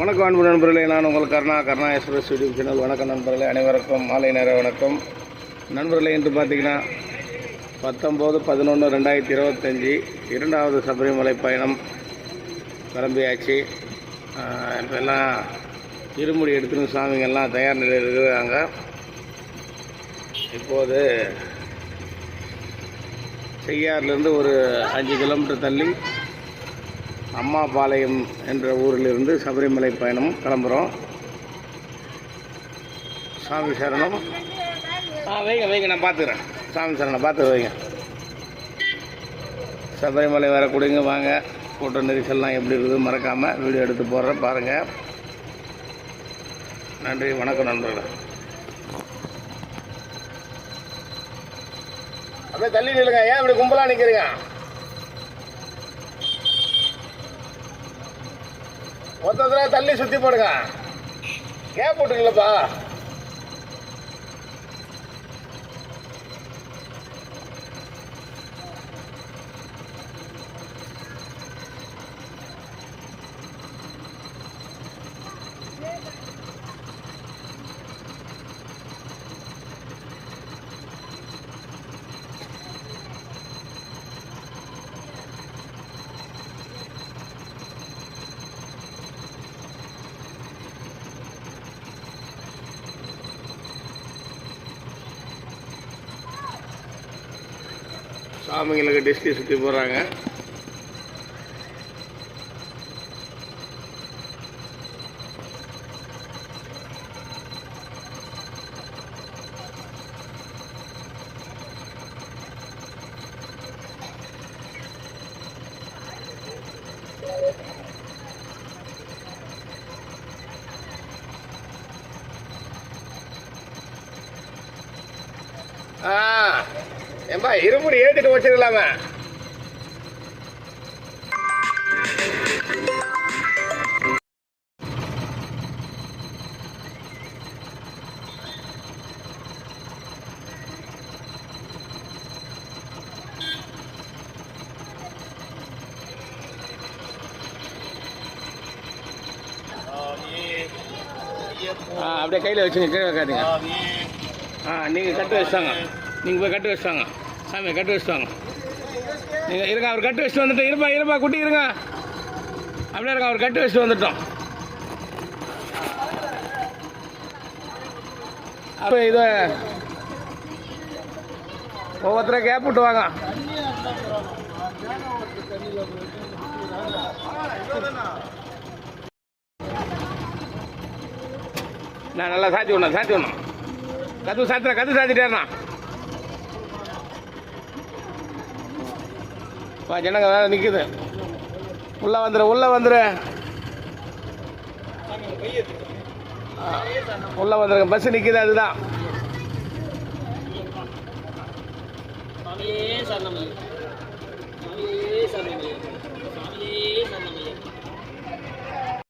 வணக்கம் அன்பு நண்பர்களே. நான் உங்கள் Karuna Karuna Express YouTube channel. வணக்கம் நண்பர்களே. அனைவருக்கும் மாலை நேர வணக்கம். நண்பர்களே இன்று பார்த்தீங்கன்னா பத்தொம்போது பதினொன்று ரெண்டாயிரத்தி இருபத்தஞ்சி இரண்டாவது சபரிமலை பயணம் கிளம்பியாச்சு இப்போ எல்லாம் இருமுடி எடுத்துன்னு சாமிங்கெல்லாம் தயார் நிலையில் இருக்கிறாங்க. இப்போது செய்யார்லேருந்து ஒரு அஞ்சு கிலோமீட்டர் தள்ளி அம்மாபாளையம் என்ற ஊரிலிருந்து சபரிமலை பயணம் கிளம்புறோம். சாமி சரணம். ஆ வைங்க வைங்க நான் பார்த்துக்கிறேன். சாமி சரணம் பார்த்து வைங்க. சபரிமலை வரக்கூடியங்க வாங்க. கூட்ட நெரிசல்லாம் எப்படி இருக்குது மறக்காமல் வீடியோ எடுத்து போடுறேன் பாருங்கள் நன்றி வணக்கம் நண்பர்களே. அப்படியே தள்ளி நில்லுங்க ஏன் இப்படி கும்பலாக நிற்கிறீங்க மொத்தத்தில் தள்ளி சுற்றி போடுங்க. கேப் போட்டுங்களப்பா சாமிங்களுக்கு டிஸ்டி சுற்றி போடுறாங்க ஆ ஏம்பா இருமுடி ஏற்றிட்டு வச்சிடலாமே ஆ அப்படியே கையில் வச்சுங்க கீழே வைக்காதீங்க. ஆ நீங்கள் கட்டு வச்சுட்டாங்க நீங்கள் போய் கட்டு வச்சுட்டாங்க. சாமி கட்டு வச்சுட்டாங்க. நீங்கள் இருங்க அவர் கட்டு வச்சுட்டு வந்துட்டோம் இருப்பா இருப்பா குட்டி இருங்க. அப்படியே இருங்க அவர் கட்டு வச்சுட்டு வந்துட்டோம். அப்போ இதை ஒவ்வொருத்தரை கேப் விட்டு வாங்க. நான் நல்லா சாத்தி விடணும் சாத்தி விடணும். கத்து சாத்துறேன் கத்து சாத்திட்டேண்ணா ஜனங்க வேறு நிற்குது உள்ளே வந்துடு உள்ளே வந்துடு உள்ளே வந்துருங்க. பஸ் நிற்குது அதுதான். சாமியே சரணம் சாமியே சரணம்